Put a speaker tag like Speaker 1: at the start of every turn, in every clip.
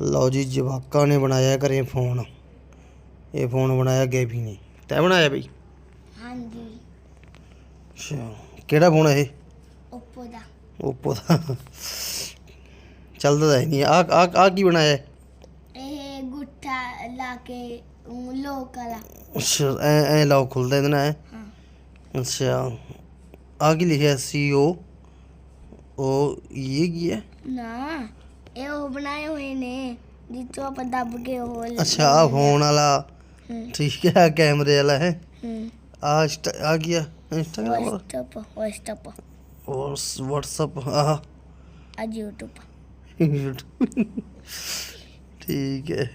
Speaker 1: ਲਓ ਜੀ ਜਵਾਕਾਂ ਨੇ ਬਣਾਇਆ ਘਰੇ ਫੋਨ। ਇਹ ਫੋਨ ਬਣਾਇਆ ਗੈਬੀ ਨੇ। ਤੈਂ ਬਣਾਇਆ ਬਈ?
Speaker 2: ਹਾਂਜੀ।
Speaker 1: ਅੱਛਾ ਕਿਹੜਾ ਫੋਨ ਹੈ ਇਹ?
Speaker 2: ਓਪੋ ਦਾ।
Speaker 1: ਓਪੋ ਦਾ। ਚੱਲਦਾ ਤਾਂ ਨਹੀਂ। ਆ ਆ ਆ ਕੀ ਬਣਾਇਆ?
Speaker 2: ਇਹ ਗੁੱਠਾ ਲਾ ਕੇ ਲੋਕ ਵਾਲਾ।
Speaker 1: ਅੱਛਾ ਐ ਐ ਲੌਕ ਖੁੱਲਦਾ ਇਹਦੇ ਨਾਲ ਐਂ?
Speaker 2: ਹਾਂ
Speaker 1: ਅੱਛਾ ਆ ਕੀ ਲਿਖਿਆ ਸੀ ਓ ਉਹ ਇਹ ਕੀ ਹੈ?
Speaker 2: ਨਾ। ਇਹ ਉਹ ਬਣਾਏ ਹੋਏ ਨੇ ਜਿੱਥੋਂ ਆਪਾਂ ਦੱਬ ਕੇ ਉਹ ਲ-
Speaker 1: ਅੱਛਾ ਆ। ਫੋਨ ਵਾਲਾ। ਠੀਕ ਹੈ ਕੈਮਰੇ ਵਾਲਾ ਹੈ।
Speaker 2: ਹੂੰ।
Speaker 1: ਆ ਆ ਕੀ ਆ? ਇੰਸਟਾਗ੍ਰਾਮ
Speaker 2: WhatsApp WhatsApp
Speaker 1: ਔਰ WhatsApp ਆ
Speaker 2: ਅੱਜ YouTube
Speaker 1: ਠੀਕ ਹੈ।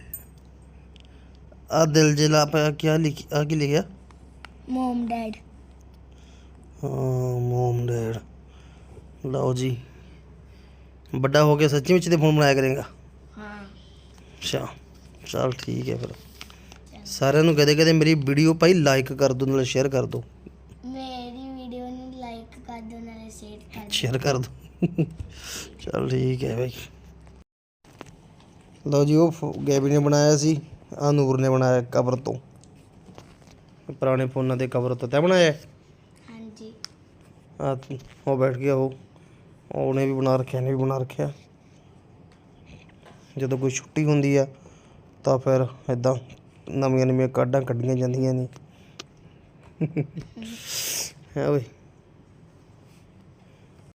Speaker 1: ਆ ਦਿਲ ਜਲਾ ਪਿਆ ਕੀ ਲਿਖੀ ਆ ਕੀ ਲਿਖਿਆ?
Speaker 2: ਮਮ ਡੈਡ
Speaker 1: ਹਾਂ ਮੋਮ ਡੈਡ ਲਓ ਜੀ। ਵੱਡਾ ਹੋ ਕੇ ਸੱਚੀ ਵਿੱਚ ਤੇ ਫੋਨ ਬਣਾਇਆ ਕਰੇਗਾ।
Speaker 2: ਹਾਂ।
Speaker 1: ਅੱਛਾ ਚਲ ਠੀਕ ਹੈ ਫਿਰ। ਸਾਰਿਆਂ ਨੂੰ ਕਦੇ ਕਦੇ ਮੇਰੀ ਵੀਡੀਓ ਭਾਈ ਲਾਈਕ ਕਰ ਦਿਓ ਨਾਲੇ ਸ਼ੇਅਰ ਕਰ ਦਿਓ।
Speaker 2: ਮੇਰੀ ਵੀਡੀਓ ਨੂੰ ਲਾਈਕ ਕਰ ਦਿਓ ਨਾਲੇ ਸ਼ੇਅਰ ਕਰ ਦਿਓ।
Speaker 1: ਸ਼ੇਅਰ ਕਰ ਦਿਓ। ਚਲ ਠੀਕ ਹੈ ਭਾਈ। ਲਓ ਜੀ ਉਹ ਗੈਬੀ ਨੇ ਬਣਾਇਆ ਸੀ ਆ ਨੂਰ ਨੇ ਬਣਾਇਆ ਕਵਰ ਤੋਂ। ਪੁਰਾਣੇ ਫੋਨਾਂ ਦੇ ਕਵਰ ਤੋਂ ਤੈਂ ਬਣਾਇਆ ਹੈ?
Speaker 2: ਹਾਂਜੀ।
Speaker 1: ਆ ਤੂੰ ਉਹ ਬੈਠ ਗਿਆ ਉਹ। ਉਹਨੇ ਵੀ ਬਣਾ ਰੱਖਿਆ ਨੇ ਵੀ ਬਣਾ ਰੱਖਿਆ। ਜਦੋਂ ਕੋਈ ਛੁੱਟੀ ਹੁੰਦੀ ਆ, ਤਾਂ ਫਿਰ ਇਦਾਂ ਨਵੀਆਂ ਨਵੀਆਂ ਕਾਢਾਂ ਕੱਢੀਆਂ ਜਾਂਦੀਆਂ ਨੇ। ਹੈ ਓਏ।